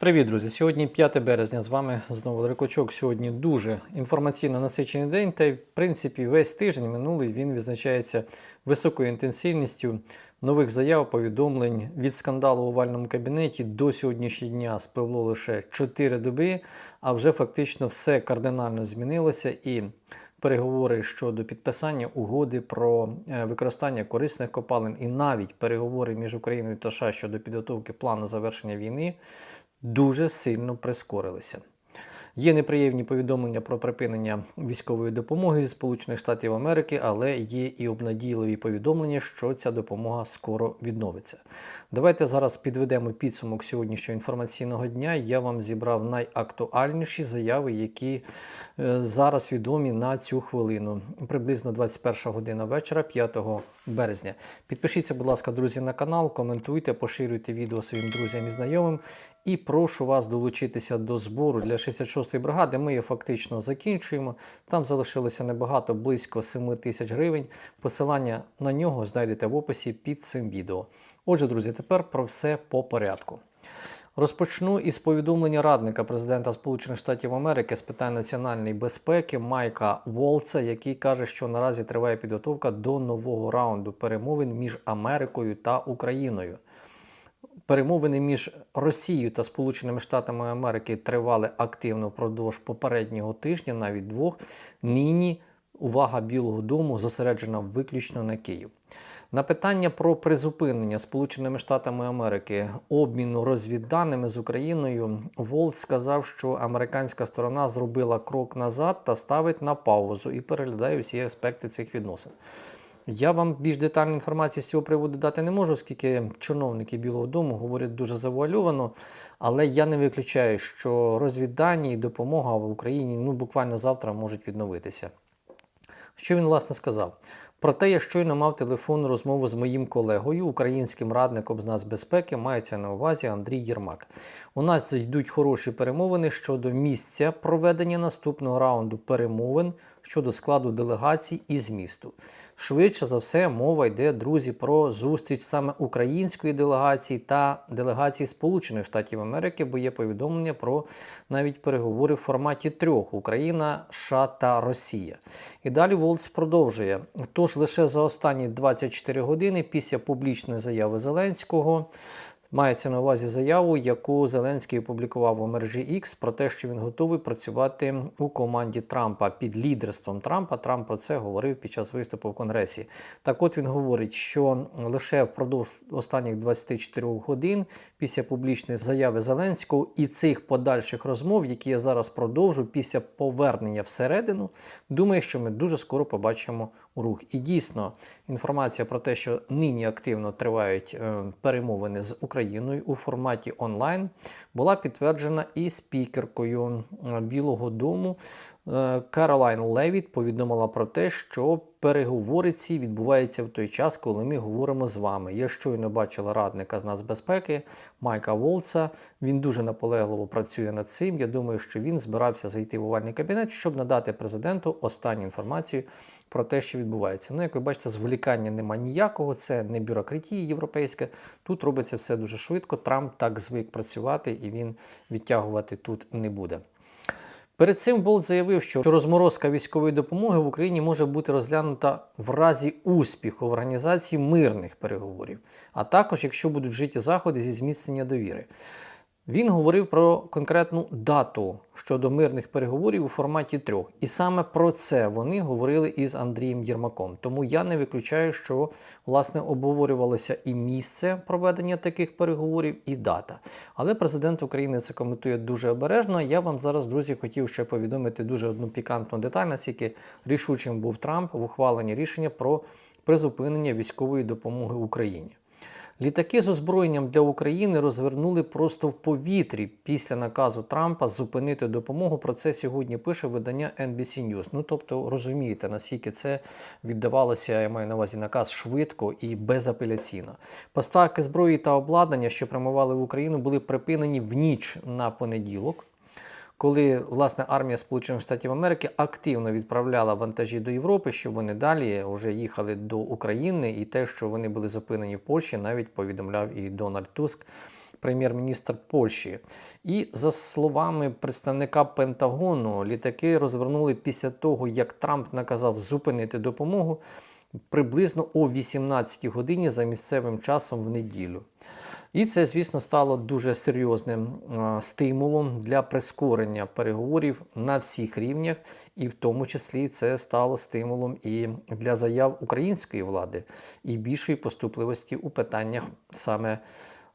Привіт, друзі! Сьогодні 5 березня. З вами знову Валерій Сьогодні дуже інформаційно насичений день. Та й в принципі весь тиждень минулий він відзначається високою інтенсивністю нових заяв, повідомлень від скандалу в овальному кабінеті до сьогоднішнього дня спливло лише 4 доби, а вже фактично все кардинально змінилося і. Переговори щодо підписання угоди про е, використання корисних копалин і навіть переговори між Україною та США щодо підготовки плану завершення війни дуже сильно прискорилися. Є неприємні повідомлення про припинення військової допомоги зі Сполучених Штатів Америки, але є і обнадійливі повідомлення, що ця допомога скоро відновиться. Давайте зараз підведемо підсумок сьогоднішнього інформаційного дня. Я вам зібрав найактуальніші заяви, які е, зараз відомі на цю хвилину, приблизно 21 година вечора, 5 березня. Підпишіться, будь ласка, друзі, на канал, коментуйте, поширюйте відео своїм друзям і знайомим. І прошу вас долучитися до збору для 66-ї бригади. Ми її фактично закінчуємо. Там залишилося небагато, близько 7 тисяч гривень. Посилання на нього знайдете в описі під цим відео. Отже, друзі, тепер про все по порядку. Розпочну із повідомлення радника президента Сполучених Штатів Америки з питань національної безпеки Майка Волца, який каже, що наразі триває підготовка до нового раунду перемовин між Америкою та Україною. Перемовини між Росією та Сполученими Штатами Америки тривали активно впродовж попереднього тижня, навіть двох. Нині увага Білого Дому зосереджена виключно на Київ. На питання про призупинення Сполученими Штатами Америки обміну розвідданими з Україною Волт сказав, що американська сторона зробила крок назад та ставить на паузу і переглядає всі аспекти цих відносин. Я вам більш детальної інформації з цього приводу дати не можу, оскільки чиновники Білого Дому говорять дуже завуальовано, але я не виключаю, що розвіддані і допомога в Україні ну, буквально завтра можуть відновитися. Що він власне сказав? Проте я щойно мав телефонну розмову з моїм колегою, українським радником з нацбезпеки, мається на увазі Андрій Єрмак. У нас йдуть хороші перемовини щодо місця проведення наступного раунду перемовин щодо складу делегацій і змісту. Швидше за все, мова йде, друзі, про зустріч саме української делегації та делегації Сполучених Штатів Америки, бо є повідомлення про навіть переговори в форматі трьох: Україна, США та Росія. І далі Волц продовжує. Тож лише за останні 24 години після публічної заяви Зеленського. Мається на увазі заяву, яку Зеленський опублікував у мережі X про те, що він готовий працювати у команді Трампа під лідерством Трампа. Трамп про це говорив під час виступу в Конгресі. Так, от він говорить, що лише впродовж останніх 24 годин після публічної заяви Зеленського і цих подальших розмов, які я зараз продовжу, після повернення всередину, думаю, що ми дуже скоро побачимо рух. І дійсно інформація про те, що нині активно тривають е, перемовини з Україною у форматі онлайн, була підтверджена і спікеркою е, Білого Дому. Е, Каролайн Левіт повідомила про те, що переговори ці відбуваються в той час, коли ми говоримо з вами. Я щойно бачила радника з нацбезпеки Майка Волца. Він дуже наполегливо працює над цим. Я думаю, що він збирався зайти в овальний кабінет, щоб надати президенту останню інформацію про те, що відбувається. Ну, як ви бачите, зволікання немає ніякого, це не бюрократія європейська. Тут робиться все дуже швидко. Трамп так звик працювати і він відтягувати тут не буде. Перед цим Болт заявив, що розморозка військової допомоги в Україні може бути розглянута в разі успіху в організації мирних переговорів, а також якщо будуть вжиті заходи зі зміцнення довіри. Він говорив про конкретну дату щодо мирних переговорів у форматі трьох. І саме про це вони говорили із Андрієм Єрмаком. Тому я не виключаю, що власне обговорювалося і місце проведення таких переговорів, і дата. Але президент України це коментує дуже обережно. Я вам зараз, друзі, хотів ще повідомити дуже одну пікантну деталь, наскільки рішучим був Трамп в ухваленні рішення про призупинення військової допомоги Україні. Літаки з озброєнням для України розвернули просто в повітрі після наказу Трампа зупинити допомогу. Про це сьогодні пише видання NBC News. Ну тобто розумієте, наскільки це віддавалося, я маю на увазі наказ швидко і безапеляційно. Поставки зброї та обладнання, що прямували в Україну, були припинені в ніч на понеділок коли власне армія Сполучених Штатів Америки активно відправляла вантажі до Європи, щоб вони далі вже їхали до України, і те, що вони були зупинені в Польщі, навіть повідомляв і Дональд Туск. прем'єр-міністр Польщі. І за словами представника Пентагону, літаки розвернули після того, як Трамп наказав зупинити допомогу приблизно о 18 годині за місцевим часом в неділю. І це, звісно, стало дуже серйозним стимулом для прискорення переговорів на всіх рівнях, і в тому числі це стало стимулом і для заяв української влади і більшої поступливості у питаннях саме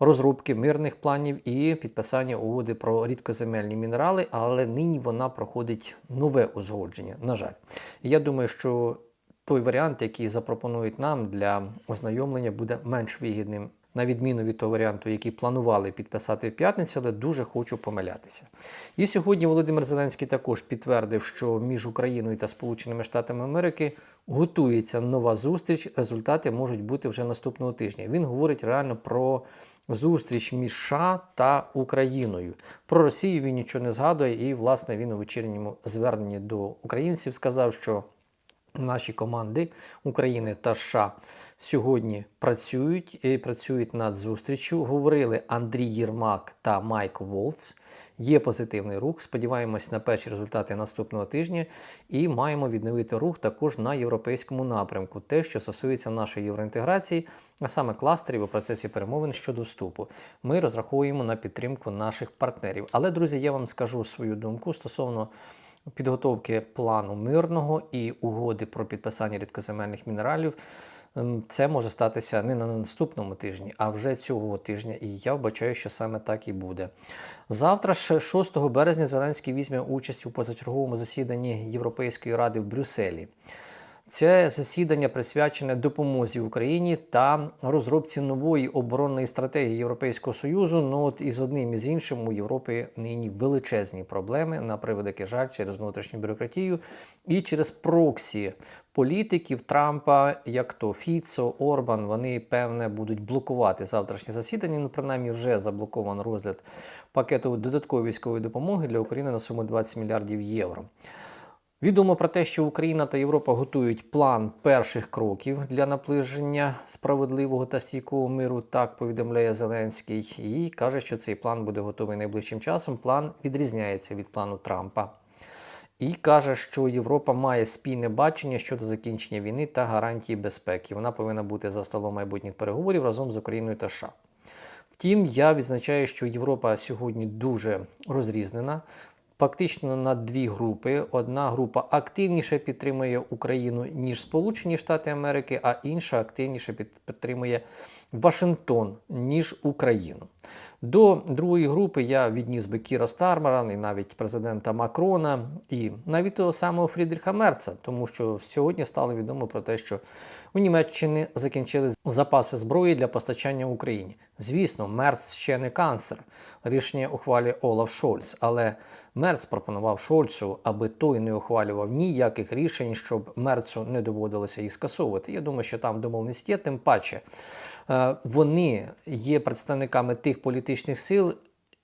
розробки мирних планів і підписання угоди про рідкоземельні мінерали, але нині вона проходить нове узгодження. На жаль, я думаю, що той варіант, який запропонують нам для ознайомлення, буде менш вигідним. На відміну від того варіанту, який планували підписати в п'ятницю, але дуже хочу помилятися. І сьогодні Володимир Зеленський також підтвердив, що між Україною та Сполученими Штатами Америки готується нова зустріч. Результати можуть бути вже наступного тижня. Він говорить реально про зустріч між США та Україною. Про Росію він нічого не згадує, і, власне, він у вечірньому зверненні до українців сказав, що наші команди України та США сьогодні працюють і працюють над зустрічю. Говорили Андрій Єрмак та Майк Волц. Є позитивний рух. Сподіваємось на перші результати наступного тижня і маємо відновити рух також на європейському напрямку. Те, що стосується нашої євроінтеграції, а саме кластерів у процесі перемовин щодо вступу. Ми розраховуємо на підтримку наших партнерів. Але, друзі, я вам скажу свою думку стосовно підготовки плану мирного і угоди про підписання рідкоземельних мінералів. Ем, Це може статися не на наступному тижні, а вже цього тижня. І я вбачаю, що саме так і буде. Завтра, ж, 6 березня, Зеленський візьме участь у позачерговому засіданні Європейської ради в Брюсселі. Це засідання присвячене допомозі Україні та розробці нової оборонної стратегії Європейського Союзу. Ну от і з одним і з іншим у Європі нині величезні проблеми на превеликий жаль через внутрішню бюрократію і через проксі політиків Трампа, як то Фіцо, Орбан. Вони певне будуть блокувати завтрашнє засідання. Ну, принаймні, вже заблоковано розгляд пакету додаткової військової допомоги для України на суму 20 мільярдів євро. Відомо про те, що Україна та Європа готують план перших кроків для наближення справедливого та стійкого миру. Так повідомляє Зеленський, і каже, що цей план буде готовий найближчим часом. План відрізняється від плану Трампа. І каже, що Європа має спільне бачення щодо закінчення війни та гарантії безпеки. Вона повинна бути за столом майбутніх переговорів разом з Україною та США. Втім, я відзначаю, що Європа сьогодні дуже розрізнена. Фактично на дві групи. Одна група активніше підтримує Україну, ніж Сполучені Штати Америки, а інша активніше підтримує Вашингтон, ніж Україну. До другої групи я відніс би Кіра Стармера, і навіть президента Макрона, і навіть того самого Фрідріха Мерца, тому що сьогодні стало відомо про те, що у Німеччині закінчили запаси зброї для постачання Україні. Звісно, Мерц ще не канцлер. Рішення ухвалює Олаф Шольц, але Мерц пропонував Шольцу, аби той не ухвалював ніяких рішень, щоб Мерцу не доводилося їх скасовувати. Я думаю, що там домовленість є, тим паче. Е, вони є представниками тих політичних сил,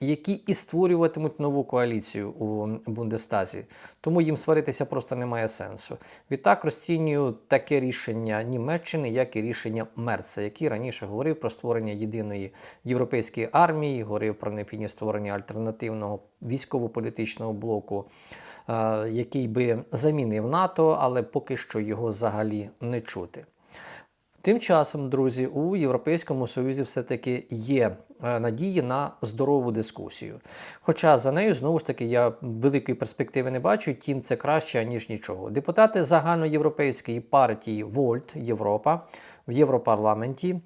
які і створюватимуть нову коаліцію у Бундестазі. Тому їм сваритися просто немає сенсу. Відтак розцінюю таке рішення Німеччини, як і рішення Мерца, який раніше говорив про створення єдиної європейської армії, говорив про необхідність створення альтернативного військово-політичного блоку. е, Який би замінив НАТО, але поки що його взагалі не чути. Тим часом, друзі, у Європейському Союзі все-таки є е, надії на здорову дискусію. Хоча за нею знову ж таки я великої перспективи не бачу, тім це краще, ніж нічого. Депутати загальноєвропейської партії Вольт Європа в Європарламенті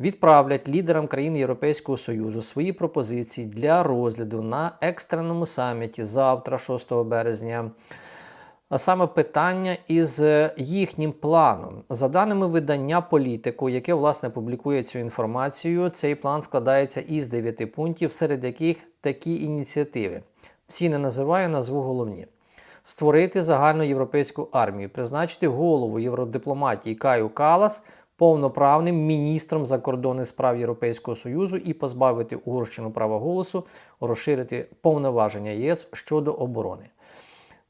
відправлять лідерам країн Європейського Союзу свої пропозиції для розгляду на екстреному саміті завтра, 6 березня. Саме питання із е, їхнім планом. За даними видання політику, яке власне публікує цю інформацію, цей план складається із дев'яти пунктів, серед яких такі ініціативи. Всі не називаю, назву головні. Створити загальну європейську армію, призначити голову євродипломатії Каю Калас повноправним міністром закордонних справ Європейського Союзу і позбавити Угорщину права голосу, розширити повноваження ЄС щодо оборони.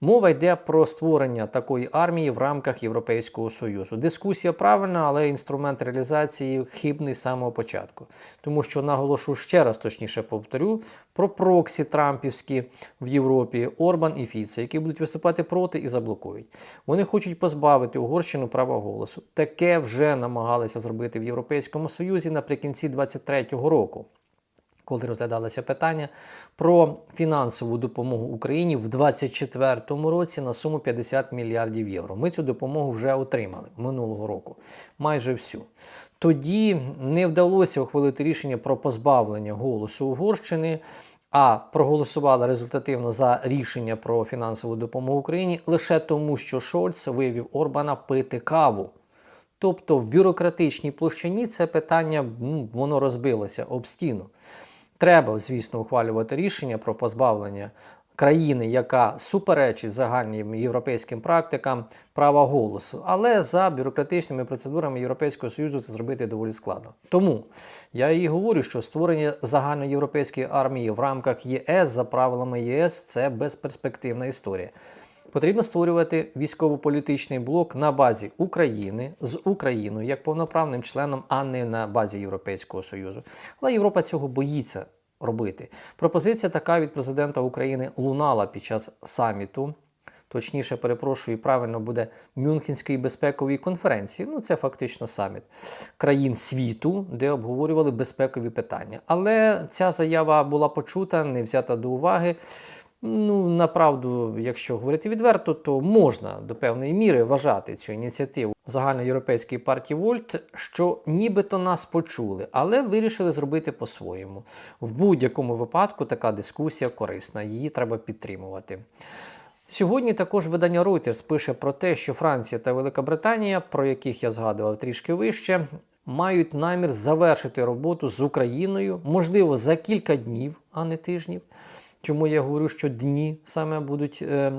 Мова йде про створення такої армії в рамках Європейського Союзу. Дискусія правильна, але інструмент реалізації хибний з самого початку. Тому що наголошу ще раз точніше повторю про проксі Трампівські в Європі Орбан і Фіце, які будуть виступати проти і заблокують. Вони хочуть позбавити Угорщину права голосу. Таке вже намагалися зробити в Європейському Союзі наприкінці 2023 року коли розглядалося питання про фінансову допомогу Україні в 2024 році на суму 50 мільярдів євро. Ми цю допомогу вже отримали минулого року, майже всю. Тоді не вдалося ухвалити рішення про позбавлення голосу Угорщини. А проголосували результативно за рішення про фінансову допомогу Україні лише тому, що Шольц виявив Орбана пити каву. Тобто в бюрократичній площині це питання ну, воно розбилося об стіну. Треба, звісно, ухвалювати рішення про позбавлення країни, яка суперечить загальним європейським практикам права голосу. Але за бюрократичними процедурами Європейського Союзу це зробити доволі складно. Тому я і говорю, що створення загальноєвропейської армії в рамках ЄС за правилами ЄС це безперспективна історія. Потрібно створювати військово-політичний блок на базі України з Україною як повноправним членом, а не на базі Європейського Союзу. Але Європа цього боїться робити. Пропозиція така від президента України лунала під час саміту. Точніше, перепрошую, правильно буде Мюнхенської безпекової конференції. Ну, це фактично саміт країн світу, де обговорювали безпекові питання. Але ця заява була почута, не взята до уваги. Ну, направду, якщо говорити відверто, то можна до певної міри вважати цю ініціативу загальноєвропейської партії Вольт, що нібито нас почули, але вирішили зробити по-своєму. В будь-якому випадку така дискусія корисна, її треба підтримувати. Сьогодні також видання Reuters пише про те, що Франція та Велика Британія, про яких я згадував трішки вище, мають намір завершити роботу з Україною, можливо, за кілька днів, а не тижнів. Чому я говорю, що дні саме будуть е,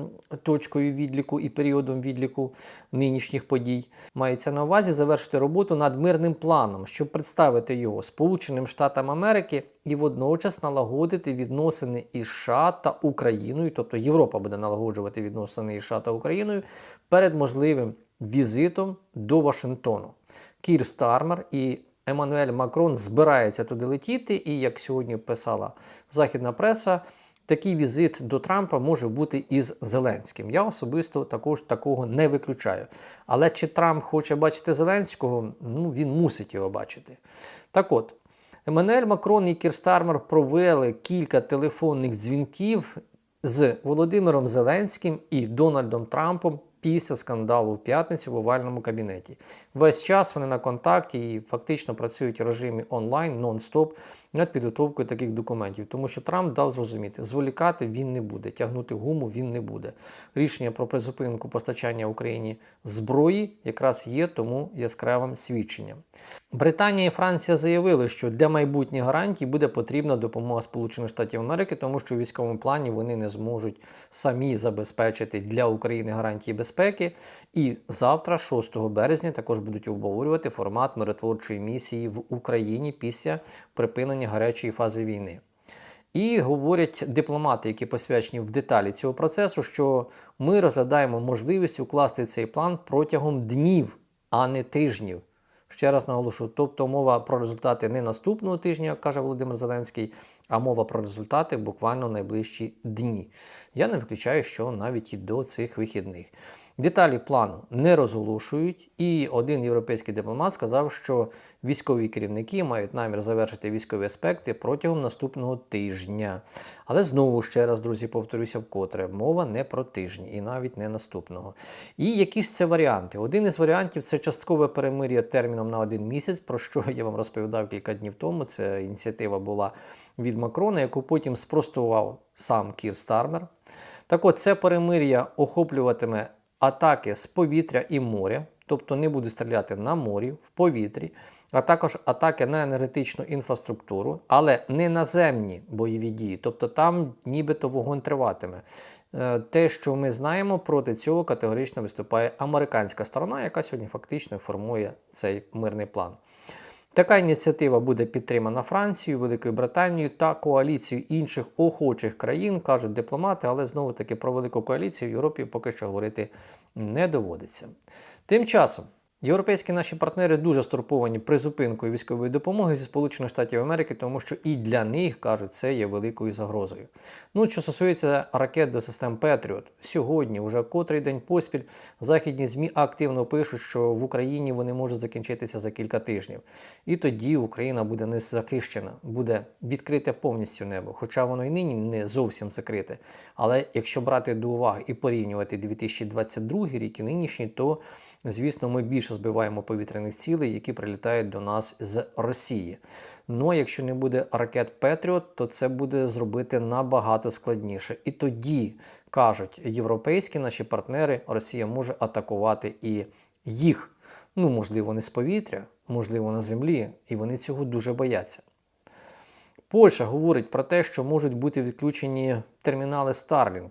точкою відліку і періодом відліку нинішніх подій? Мається на увазі завершити роботу над мирним планом, щоб представити його Сполученим Штатам Америки і водночас налагодити відносини із США та Україною, тобто Європа буде налагоджувати відносини із США та Україною перед можливим візитом до Вашингтону. Кір Стармер і Еммануель Макрон збираються туди летіти, і як сьогодні писала західна преса. Такий візит до Трампа може бути із Зеленським. Я особисто також такого не виключаю. Але чи Трамп хоче бачити Зеленського, ну він мусить його бачити. Так от, Еммануель Макрон і Кірстармер провели кілька телефонних дзвінків з Володимиром Зеленським і Дональдом Трампом після скандалу в п'ятницю в овальному кабінеті. Весь час вони на контакті і фактично працюють в режимі онлайн, нон-стоп над підготовкою таких документів, тому що Трамп дав зрозуміти, зволікати він не буде, тягнути гуму він не буде. Рішення про призупинку постачання Україні зброї якраз є тому яскравим свідченням. Британія і Франція заявили, що для майбутніх гарантій буде потрібна допомога Сполучених Штатів Америки, тому що в військовому плані вони не зможуть самі забезпечити для України гарантії безпеки. І завтра, 6 березня, також будуть обговорювати формат миротворчої місії в Україні після припинення гарячої фази війни. І говорять дипломати, які посвячені в деталі цього процесу, що ми розглядаємо можливість укласти цей план протягом днів, а не тижнів. Ще раз наголошу, тобто мова про результати не наступного тижня, як каже Володимир Зеленський, а мова про результати буквально найближчі дні. Я не виключаю, що навіть і до цих вихідних. Деталі плану не розголошують, і один європейський дипломат сказав, що військові керівники мають намір завершити військові аспекти протягом наступного тижня. Але знову ще раз, друзі, повторюся вкотре, мова не про тижні і навіть не наступного. І які ж це варіанти? Один із варіантів це часткове перемир'я терміном на один місяць, про що я вам розповідав кілька днів тому. Це ініціатива була від Макрона, яку потім спростував сам Кір Стармер. Так от, це перемир'я охоплюватиме атаки з повітря і моря, тобто не буде стріляти на морі, в повітрі, а також атаки на енергетичну інфраструктуру, але не наземні бойові дії, тобто там нібито вогонь триватиме. Е, те, що ми знаємо, проти цього категорично виступає американська сторона, яка сьогодні фактично формує цей мирний план. Така ініціатива буде підтримана Францією, Великою Британією та коаліцією інших охочих країн, кажуть дипломати, але знову таки про велику коаліцію в Європі поки що говорити не доводиться. Тим часом. Європейські наші партнери дуже стурбовані призупинкою військової допомоги зі Сполучених Штатів Америки, тому що і для них кажуть, це є великою загрозою. Ну, що стосується ракет до систем Петріот, сьогодні, вже котрий день поспіль, західні змі активно пишуть, що в Україні вони можуть закінчитися за кілька тижнів. І тоді Україна буде не захищена, буде відкрите повністю небо, хоча воно і нині не зовсім закрите. Але якщо брати до уваги і порівнювати 2022 рік і нинішній, то звісно, ми більше збиваємо повітряних цілей, які прилітають до нас з Росії. Ну а якщо не буде ракет Петріот, то це буде зробити набагато складніше. І тоді кажуть європейські наші партнери, Росія може атакувати і їх. Ну, можливо, не з повітря, можливо, на землі, і вони цього дуже бояться. Польща говорить про те, що можуть бути відключені термінали Starlink.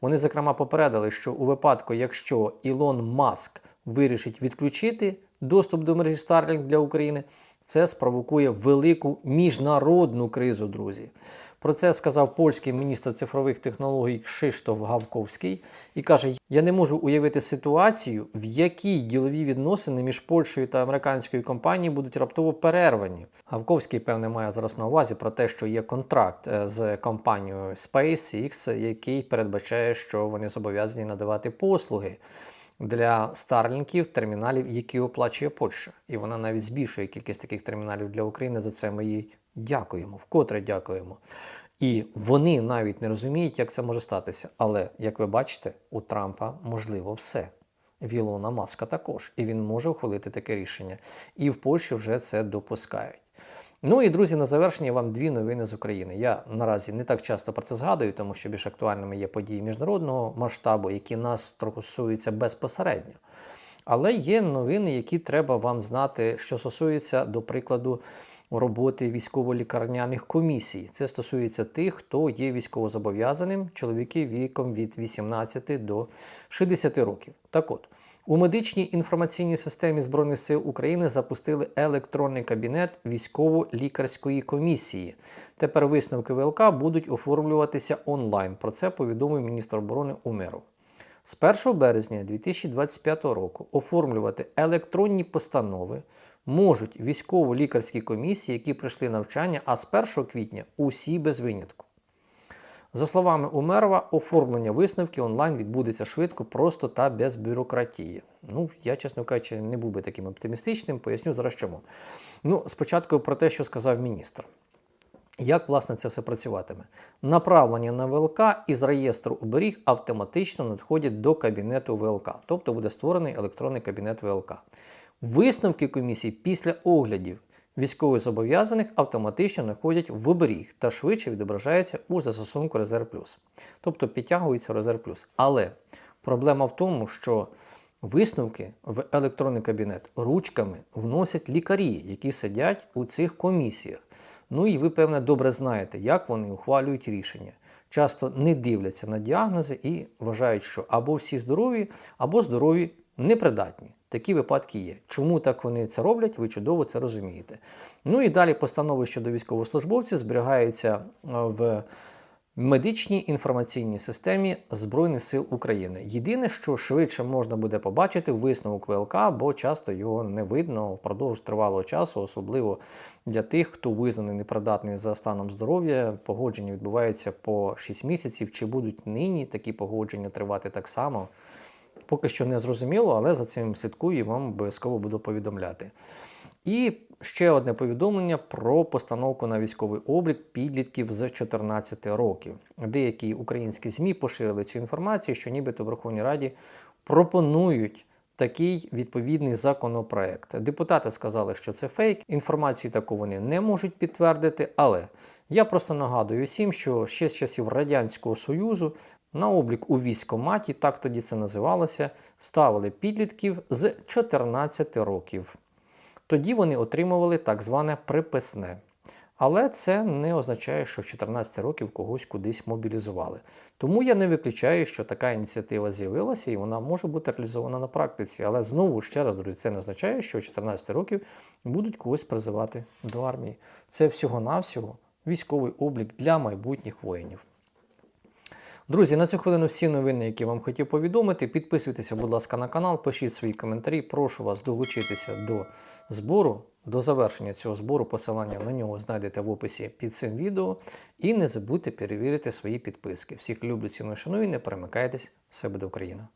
Вони, зокрема, попередили, що у випадку, якщо Ілон Маск вирішить відключити доступ до мережі Starlink для України, це спровокує велику міжнародну кризу, друзі. Про це сказав польський міністр цифрових технологій Кшиштоф Гавковський і каже: Я не можу уявити ситуацію, в якій ділові відносини між Польщею та американською компанією будуть раптово перервані. Гавковський, певне, має зараз на увазі про те, що є контракт е, з компанією SpaceX, який передбачає, що вони зобов'язані надавати послуги для старлінків терміналів, які оплачує Польща. І вона навіть збільшує кількість таких терміналів для України. За це ми їй дякуємо, вкотре дякуємо. І вони навіть не розуміють, як це може статися. Але, як ви бачите, у Трампа можливо все. В Ілона Маска також. І він може ухвалити таке рішення. І в Польщі вже це допускають. Ну і друзі, на завершення вам дві новини з України. Я наразі не так часто про це згадую, тому що більш актуальними є події міжнародного масштабу, які нас стосуються безпосередньо. Але є новини, які треба вам знати, що стосується, до прикладу, роботи військово-лікарняних комісій. Це стосується тих, хто є військовозобов'язаним, чоловіки віком від 18 до 60 років. Так от. У медичній інформаційній системі Збройних сил України запустили електронний кабінет військово-лікарської комісії. Тепер висновки ВЛК будуть оформлюватися онлайн. Про це повідомив міністр оборони Умеров. З 1 березня 2025 року оформлювати електронні постанови можуть військово-лікарські комісії, які пройшли навчання, а з 1 квітня усі без винятку. За словами Умерова, оформлення висновків онлайн відбудеться швидко, просто та без бюрократії. Ну, я, чесно кажучи, не був би таким оптимістичним, поясню зараз чому. Ну, спочатку про те, що сказав міністр. Як, власне, це все працюватиме? Направлення на ВЛК із реєстру оберіг автоматично надходять до кабінету ВЛК, тобто буде створений електронний кабінет ВЛК. Висновки комісії після оглядів військових зобов'язаних автоматично находять в оберіг та швидше відображаються у застосунку Резерв Плюс. Тобто підтягується Резерв Плюс. Але проблема в тому, що висновки в електронний кабінет ручками вносять лікарі, які сидять у цих комісіях. Ну і ви, певне, добре знаєте, як вони ухвалюють рішення. Часто не дивляться на діагнози і вважають, що або всі здорові, або здорові непридатні. Такі випадки є. Чому так вони це роблять, ви чудово це розумієте. Ну і далі постанови щодо військовослужбовців зберігаються в медичній інформаційній системі Збройних сил України. Єдине, що швидше можна буде побачити висновок ВЛК, бо часто його не видно впродовж тривалого часу, особливо для тих, хто визнаний непридатний за станом здоров'я. Погодження відбувається по 6 місяців. Чи будуть нині такі погодження тривати так само? Поки що не зрозуміло, але за цим слідкую і вам обов'язково буду повідомляти. І ще одне повідомлення про постановку на військовий облік підлітків з 14 років. Деякі українські ЗМІ поширили цю інформацію, що нібито в Верховній Раді пропонують такий відповідний законопроект. Депутати сказали, що це фейк. Інформацію таку вони не можуть підтвердити, але я просто нагадую всім, що ще з часів Радянського Союзу на облік у військоматі, так тоді це називалося, ставили підлітків з 14 років. Тоді вони отримували так зване приписне. Але це не означає, що в 14 років когось кудись мобілізували. Тому я не виключаю, що така ініціатива з'явилася і вона може бути реалізована на практиці. Але знову ще раз, друзі, це не означає, що в 14 років будуть когось призивати до армії. Це всього-навсього військовий облік для майбутніх воїнів. Друзі, на цю хвилину всі новини, які вам хотів повідомити. Підписуйтеся, будь ласка, на канал, пишіть свої коментарі. Прошу вас долучитися до збору. До завершення цього збору посилання на нього знайдете в описі під цим відео. І не забудьте перевірити свої підписки. Всіх люблю, ціную, шаную, не перемикайтесь. Все буде Україна!